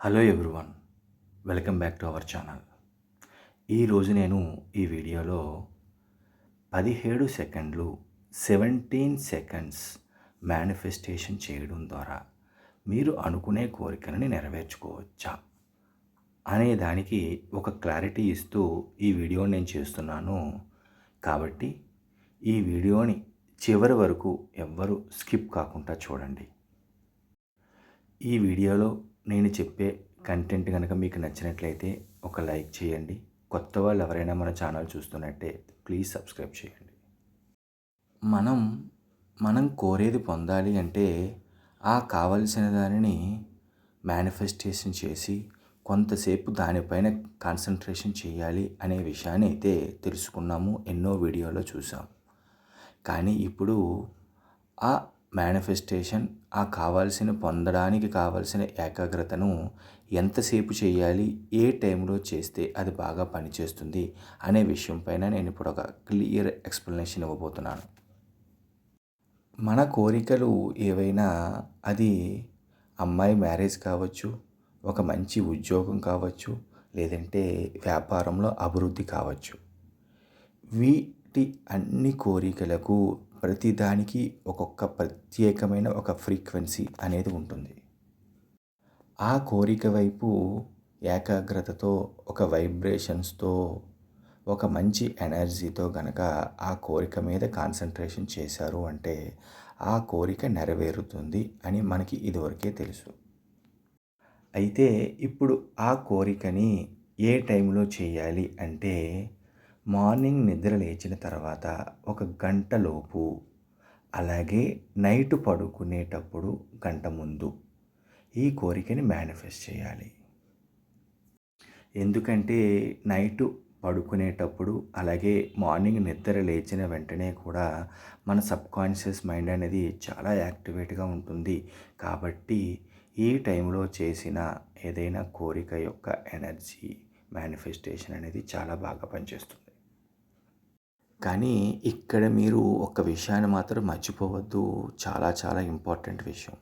Hello everyone welcome back to our channel. ఈరోజు నేను ఈ వీడియోలో పదిహేడు సెకండ్లు సెవెంటీన్ సెకండ్స్ మేనిఫెస్టేషన్ చేయడం ద్వారా మీరు అనుకునే కోరికలని నెరవేర్చుకోవచ్చా అనే దానికి ఒక క్లారిటీ ఇస్తూ ఈ వీడియో నేను చేస్తున్నాను. కాబట్టి ఈ వీడియోని చివరి వరకు ఎవ్వరూ స్కిప్ కాకుండా చూడండి. ఈ వీడియోలో నేను చెప్పే కంటెంట్ కనుక మీకు నచ్చినట్లయితే ఒక లైక్ చేయండి. కొత్త వాళ్ళు ఎవరైనా మన ఛానల్ చూస్తున్నట్టే ప్లీజ్ సబ్స్క్రైబ్ చేయండి. మనం మనం కోరేది పొందాలి అంటే ఆ కావలసిన దానిని మేనిఫెస్టేషన్ చేసి కొంతసేపు దానిపైన కాన్సన్ట్రేషన్ చేయాలి అనే విషయాన్ని అయితే తెలుసుకున్నాము ఎన్నో వీడియోలో చూసాం. కానీ ఇప్పుడు ఆ మేనిఫెస్టేషన్ ఆ కావాల్సిన పొందడానికి కావాల్సిన ఏకాగ్రతను ఎంతసేపు చేయాలి ఏ టైంలో చేస్తే అది బాగా పనిచేస్తుంది అనే విషయం పైన నేను ఇప్పుడు ఒక క్లియర్ ఎక్స్ప్లెనేషన్ ఇవ్వబోతున్నాను. మన కోరికలు ఏవైనా అది అమ్మాయి మ్యారేజ్ కావచ్చు ఒక మంచి ఉద్యోగం కావచ్చు లేదంటే వ్యాపారంలో అభివృద్ధి కావచ్చు. వీటి అన్ని కోరికలకు ప్రతిదానికి ఒక్కొక్క ప్రత్యేకమైన ఒక ఫ్రీక్వెన్సీ అనేది ఉంటుంది. ఆ కోరిక వైపు ఏకాగ్రతతో ఒక వైబ్రేషన్స్తో ఒక మంచి ఎనర్జీతో గనక ఆ కోరిక మీద కాన్సన్ట్రేషన్ చేశారు అంటే ఆ కోరిక నెరవేరుతుంది అని మనకి ఇదివరకే తెలుసు. అయితే ఇప్పుడు ఆ కోరికని ఏ టైంలో చేయాలి అంటే మార్నింగ్ నిద్ర లేచిన తర్వాత ఒక గంటలోపు అలాగే నైట్ పడుకునేటప్పుడు గంట ముందు ఈ కోరికని మేనిఫెస్ట్ చేయాలి. ఎందుకంటే నైట్ పడుకునేటప్పుడు అలాగే మార్నింగ్ నిద్ర లేచిన వెంటనే కూడా మన సబ్కాన్షియస్ మైండ్ అనేది చాలా యాక్టివేట్గా ఉంటుంది. కాబట్టి ఈ టైంలో చేసిన ఏదైనా కోరిక యొక్క ఎనర్జీ మేనిఫెస్టేషన్ అనేది చాలా బాగా పనిచేస్తుంది. కానీ ఇక్కడ మీరు ఒక విషయాన్ని మాత్రం మర్చిపోవద్దు. చాలా చాలా ఇంపార్టెంట్ విషయం.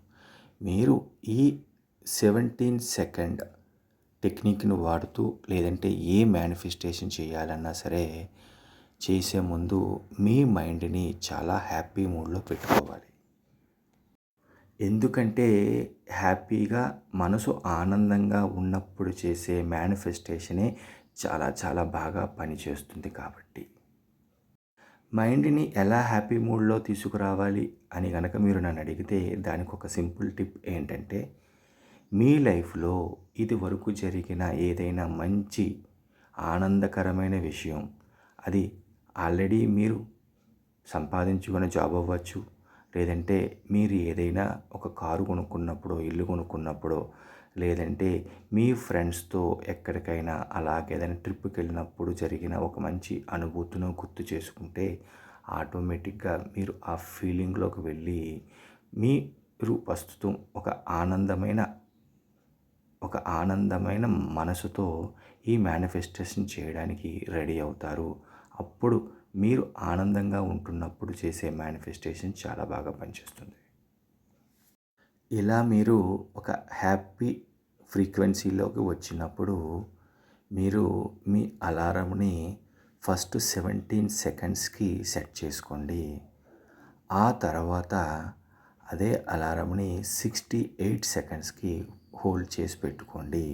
మీరు ఈ సెవెంటీన్ సెకండ్ టెక్నిక్ను వాడుతూ లేదంటే ఏ మేనిఫెస్టేషన్ చేయాలన్నా సరే చేసే ముందు మీ మైండ్ని చాలా హ్యాపీ మూడ్లో పెట్టుకోవాలి. ఎందుకంటే హ్యాపీగా మనసు ఆనందంగా ఉన్నప్పుడు చేసే మేనిఫెస్టేషనే చాలా చాలా బాగా పనిచేస్తుంది కాబట్టి. మైండ్ని ఎలా హ్యాపీ మూడ్లో తీసుకురావాలి అని కనుక మీరు నన్ను అడిగితే దానికి ఒక సింపుల్ టిప్ ఏంటంటే మీ లైఫ్లో ఇది వరకు జరిగిన ఏదైనా మంచి ఆనందకరమైన విషయం అది ఆల్రెడీ మీరు సంపాదించుకున్న జాబ్ అవ్వచ్చు. లేదంటే మీరు ఏదైనా ఒక కారు కొనుక్కున్నప్పుడు ఇల్లు కొనుక్కున్నప్పుడు లేదంటే మీ ఫ్రెండ్స్తో ఎక్కడికైనా అలాగే ఏదైనా ట్రిప్కి వెళ్ళినప్పుడు జరిగిన ఒక మంచి అనుభూతిని గుర్తు చేసుకుంటే ఆటోమేటిక్గా మీరు ఆ ఫీలింగ్లోకి వెళ్ళి మీరు ప్రస్తుతం ఒక ఆనందమైన ఒక ఆనందమైన మనసుతో ఈ మేనిఫెస్టేషన్ చేయడానికి రెడీ అవుతారు. అప్పుడు మీరు ఆనందంగా ఉంటున్నప్పుడు చేసే మేనిఫెస్టేషన్ చాలా బాగా పనిచేస్తుంది. ఇలా మీరు ఒక హ్యాపీ ఫ్రీక్వెన్సీలోకి వచ్చినప్పుడు మీరు మీ అలారంని ఫస్ట్ సెవెంటీన్ సెకండ్స్కి సెట్ చేసుకోండి. ఆ తర్వాత అదే అలారంని సిక్స్టీ ఎయిట్ సెకండ్స్కి హోల్డ్ చేసి పెట్టుకోండి.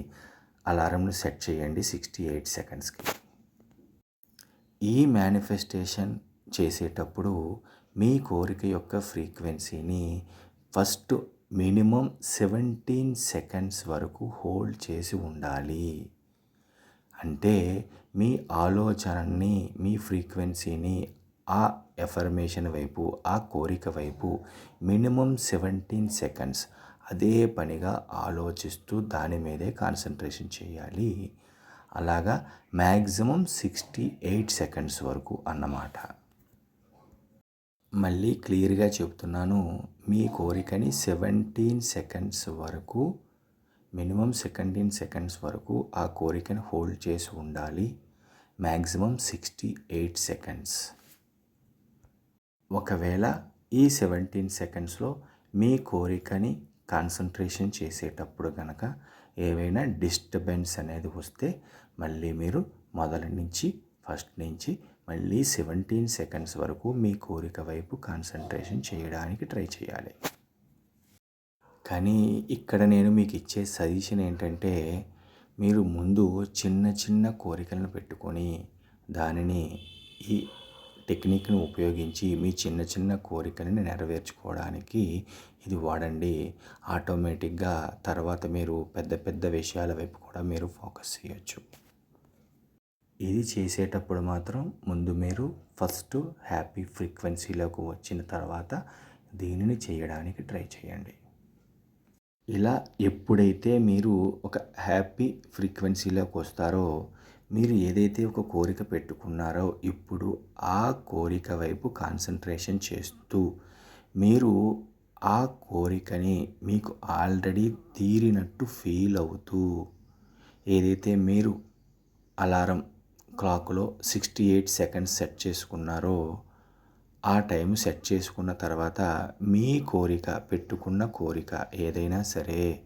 అలారంని సెట్ చేయండి సిక్స్టీ ఎయిట్ సెకండ్స్కి. ఈ మేనిఫెస్టేషన్ చేసేటప్పుడు మీ కోరిక యొక్క ఫ్రీక్వెన్సీని ఫస్ట్ మినిమం సెవెంటీన్ సెకండ్స్ వరకు హోల్డ్ చేసి ఉండాలి. అంటే మీ ఆలోచనని మీ ఫ్రీక్వెన్సీని ఆ ఎఫర్మేషన్ వైపు ఆ కోరిక వైపు మినిమం సెవెంటీన్ సెకండ్స్ అదే పనిగా ఆలోచిస్తూ దాని మీదే కాన్సన్ట్రేషన్ చేయాలి. అలాగా మ్యాక్సిమం సిక్స్టీ ఎయిట్ సెకండ్స్ వరకు అన్నమాట. మళ్ళీ క్లియర్గా చెప్తున్నాను. మీ కోరికని సెవెంటీన్ సెకండ్స్ వరకు మినిమం సెకంటీన్ సెకండ్స్ వరకు ఆ కోరికను హోల్డ్ చేసి ఉండాలి. Maximum sixty eight seconds. ఒకవేళ ఈ సెవెంటీన్ సెకండ్స్లో మీ కోరికని కాన్సన్ట్రేషన్ చేసేటప్పుడు కనుక ఏవైనా డిస్టర్బెన్స్ అనేది వస్తే మళ్ళీ మీరు మొదటి నుంచి ఫస్ట్ నుంచి మళ్ళీ సెవెంటీన్ సెకండ్స్ వరకు మీ కోరిక వైపు కాన్సన్ట్రేషన్ చేయడానికి ట్రై చేయాలి. కానీ ఇక్కడ నేను మీకు ఇచ్చే సజెషన్ ఏంటంటే మీరు ముందు చిన్న చిన్న కోరికలను పెట్టుకొని దానిని ఈ టెక్నిక్ను ఉపయోగించి మీ చిన్న చిన్న కోరికలను నెరవేర్చుకోవడానికి ఇది వాడండి. ఆటోమేటిక్గా తర్వాత మీరు పెద్ద పెద్ద విషయాల వైపు కూడా మీరు ఫోకస్ చేయొచ్చు. ఇది చేసేటప్పుడు మాత్రం ముందు మీరు ఫస్ట్ హ్యాపీ ఫ్రీక్వెన్సీలోకి వచ్చిన తర్వాత దీనిని చేయడానికి ట్రై చేయండి. ఇలా ఎప్పుడైతే మీరు ఒక హ్యాపీ ఫ్రీక్వెన్సీలోకి వస్తారో మీరు ఏదైతే ఒక కోరిక పెట్టుకున్నారో ఇప్పుడు ఆ కోరిక వైపు కాన్సన్ట్రేషన్ చేస్తూ మీరు ఆ కోరికని మీకు ఆల్రెడీ తీరినట్టు ఫీల్ అవుతూ ఏదైతే మీరు అలారం క్లాక్లో సిక్స్టీ ఎయిట్ సెకండ్స్ సెట్ చేసుకున్నారో ఆ టైం సెట్ చేసుకున్న తర్వాత మీ కోరిక పెట్టుకున్న కోరిక ఏదైనా సరే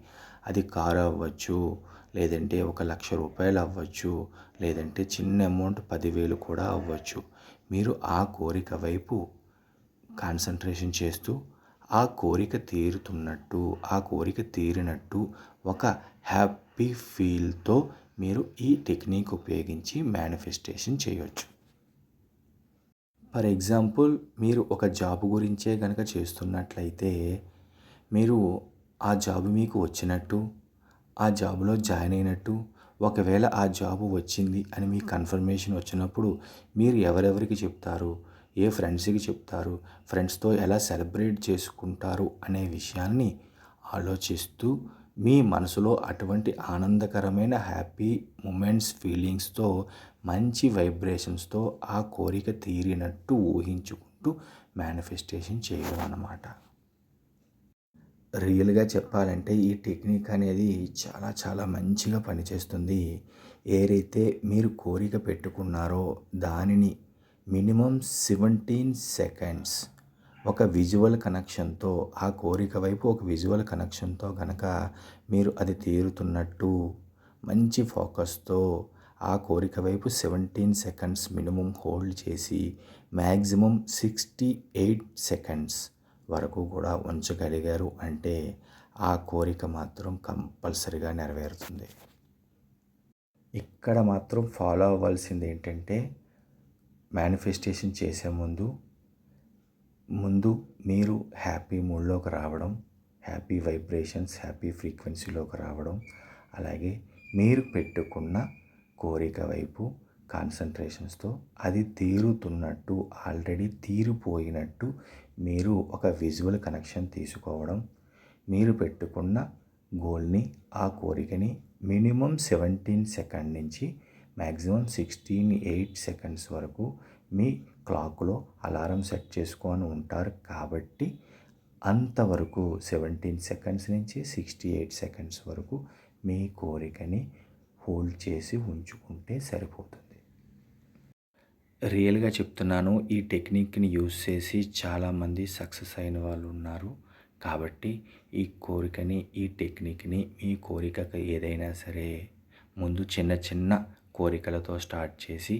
అది కారు అవ్వచ్చు లేదంటే ఒక లక్ష రూపాయలు అవ్వచ్చు లేదంటే చిన్న అమౌంట్ పదివేలు కూడా అవ్వచ్చు. మీరు ఆ కోరిక వైపు కాన్సన్ట్రేషన్ చేస్తూ ఆ కోరిక తీరుతున్నట్టు ఆ కోరిక తీరినట్టు ఒక హ్యాపీ ఫీల్తో మీరు ఈ టెక్నిక్ ఉపయోగించి మేనిఫెస్టేషన్ చేయవచ్చు ఫర్ ఎగ్జాంపుల్ మీరు ఒక జాబ్ గురించే కనుక చేస్తున్నట్లయితే మీరు ఆ జాబ్ మీకు వచ్చినట్టు ఆ జాబ్లో జాయిన్ అయినట్టు ఒకవేళ ఆ జాబ్ వచ్చింది అని మీకు కన్ఫర్మేషన్ వచ్చినప్పుడు మీరు ఎవరెవరికి చెప్తారు ఏ ఫ్రెండ్స్కి చెప్తారు ఫ్రెండ్స్తో ఎలా సెలబ్రేట్ చేసుకుంటారు అనే విషయాన్ని ఆలోచిస్తూ మీ మనసులో అటువంటి ఆనందకరమైన హ్యాపీ మూమెంట్స్ ఫీలింగ్స్తో మంచి వైబ్రేషన్స్తో ఆ కోరిక తీరినట్టు ఊహించుకుంటూ మేనిఫెస్టేషన్ చేయడం అన్నమాట రియల్గా చెప్పాలంటే ఈ టెక్నిక్ అనేది చాలా చాలా మంచిగా పనిచేస్తుంది. ఏదైతే మీరు కోరిక పెట్టుకున్నారో దానిని మినిమం సెవెంటీన్ సెకండ్స్ ఒక విజువల్ కనెక్షన్తో ఆ కోరిక వైపు ఒక విజువల్ కనెక్షన్తో కనుక మీరు అది తీరుతున్నట్టు మంచి ఫోకస్తో ఆ కోరిక వైపు సెవెంటీన్ సెకండ్స్ మినిమం హోల్డ్ చేసి మ్యాక్సిమం సిక్స్టీ ఎయిట్ సెకండ్స్ వరకు కూడా ఉంచగలిగారు అంటే ఆ కోరిక మాత్రం కంపల్సరిగా నెరవేరుతుంది. ఇక్కడ మాత్రం ఫాలో అవ్వాల్సింది ఏంటంటే మేనిఫెస్టేషన్ చేసే ముందు ముందు మీరు హ్యాపీ మూడ్లోకి రావడం హ్యాపీ వైబ్రేషన్స్ హ్యాపీ ఫ్రీక్వెన్సీలోకి రావడం అలాగే మీరు పెట్టుకున్న కోరిక వైపు కాన్సన్ట్రేషన్స్తో అది తీరుతున్నట్టు ఆల్రెడీ తీరిపోయినట్టు మీరు ఒక విజువల్ కనెక్షన్ తీసుకోవడం మీరు పెట్టుకున్న గోల్ని ఆ కోరికని మినిమం సెవెంటీన్ సెకండ్ నుంచి మ్యాక్సిమం సిక్స్టీన్ ఎయిట్ సెకండ్స్ వరకు మీ క్లాక్లో అలారం సెట్ చేసుకొని ఉంటారు కాబట్టి అంతవరకు సెవెంటీన్ సెకండ్స్ నుంచి సిక్స్టీ ఎయిట్ సెకండ్స్ వరకు మీ కోరికని హోల్డ్ చేసి ఉంచుకుంటే సరిపోతుంది. రియల్గా చెప్తున్నాను ఈ టెక్నిక్ని యూస్ చేసి చాలామంది సక్సెస్ అయిన వాళ్ళు ఉన్నారు కాబట్టి ఈ కోరికని ఈ టెక్నిక్ని మీ కోరికకు ఏదైనా సరే ముందు చిన్న చిన్న కోరికలతో స్టార్ట్ చేసి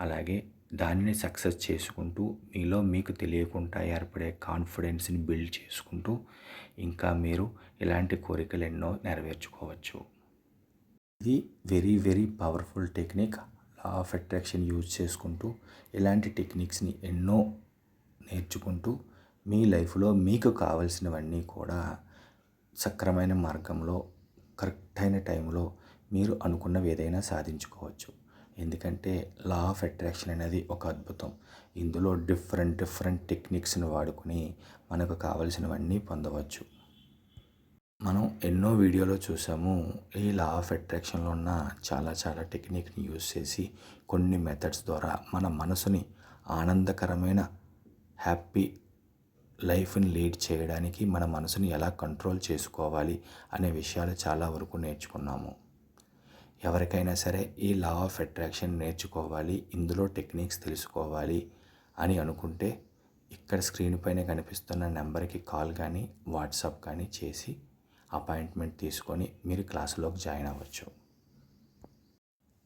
అలాగే దానిని సక్సెస్ చేసుకుంటూ మీలో మీకు తెలియకుండా ఏర్పడే కాన్ఫిడెన్స్ని బిల్డ్ చేసుకుంటూ ఇంకా మీరు ఇలాంటి కోరికలు ఎన్నో నెరవేర్చుకోవచ్చు. ఇది very very powerful technique. Law of attraction use చేసుకుంటూ ఇలాంటి టెక్నిక్స్ని ఎన్నో నేర్చుకుంటూ మీ లైఫ్లో మీకు కావలసినవన్నీ కూడా సక్రమైన మార్గంలో కరెక్ట్ అయిన టైంలో మీరు అనుకున్నవి ఏదైనా సాధించుకోవచ్చు. ఎందుకంటే లా ఆఫ్ అట్రాక్షన్ అనేది ఒక అద్భుతం. ఇందులో డిఫరెంట్ డిఫరెంట్ టెక్నిక్స్ని వాడుకొని మనకు కావలసినవన్నీ పొందవచ్చు. మనం ఎన్నో వీడియోలో చూసాము. ఈ లా ఆఫ్ అట్రాక్షన్లో ఉన్న చాలా చాలా టెక్నిక్ని యూజ్ చేసి కొన్ని మెథడ్స్ ద్వారా మన మనసుని ఆనందకరమైన హ్యాపీ లైఫ్ని లీడ్ చేయడానికి మన మనసుని ఎలా కంట్రోల్ చేసుకోవాలి అనే విషయాలు చాలా వరకు నేర్చుకున్నాము. ఎవరికైనా సరే ఈ లా ఆఫ్ అట్రాక్షన్ నేర్చుకోవాలి ఇందులో టెక్నిక్స్ తెలుసుకోవాలి అని అనుకుంటే ఇక్కడ స్క్రీన్ పైన కనిపిస్తున్న నెంబర్కి కాల్ కానీ వాట్సాప్ కానీ చేసి అపాయింట్మెంట్ తీసుకొని మీరు క్లాసులోకి జాయిన్ అవ్వచ్చు.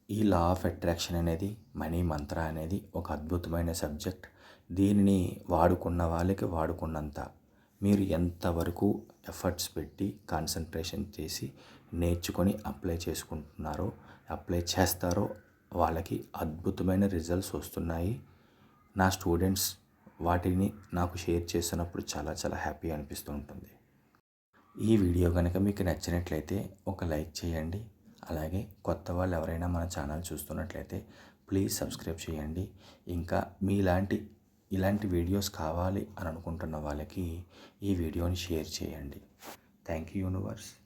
ఈ లా ఆఫ్ అట్రాక్షన్ అనేది మనీ మంత్ర అనేది ఒక అద్భుతమైన సబ్జెక్ట్ దీనిని వాడుకున్న వాళ్ళకి వాడుకున్నంత. మీరు ఎంతవరకు ఎఫర్ట్స్ పెట్టి కాన్సన్ట్రేషన్ చేసి నేర్చుకొని అప్లై చేసుకుంటున్నారో అప్లై చేస్తారో వాళ్ళకి అద్భుతమైన రిజల్ట్స్ వస్తున్నాయి. నా స్టూడెంట్స్ వాటిని నాకు షేర్ చేసినప్పుడు చాలా చాలా హ్యాపీ అనిపిస్తూ ఉంటుంది. ఈ వీడియో కనుక మీకు నచ్చినట్లయితే ఒక లైక్ చేయండి. అలాగే కొత్త వాళ్ళు ఎవరైనా మన ఛానల్ చూస్తున్నట్లయితే ప్లీజ్ సబ్స్క్రైబ్ చేయండి. ఇంకా మీలాంటి ఇలాంటి వీడియోస్ కావాలి అని అనుకుంటున్న వాళ్ళకి ఈ వీడియోని షేర్ చేయండి. Thank you universe.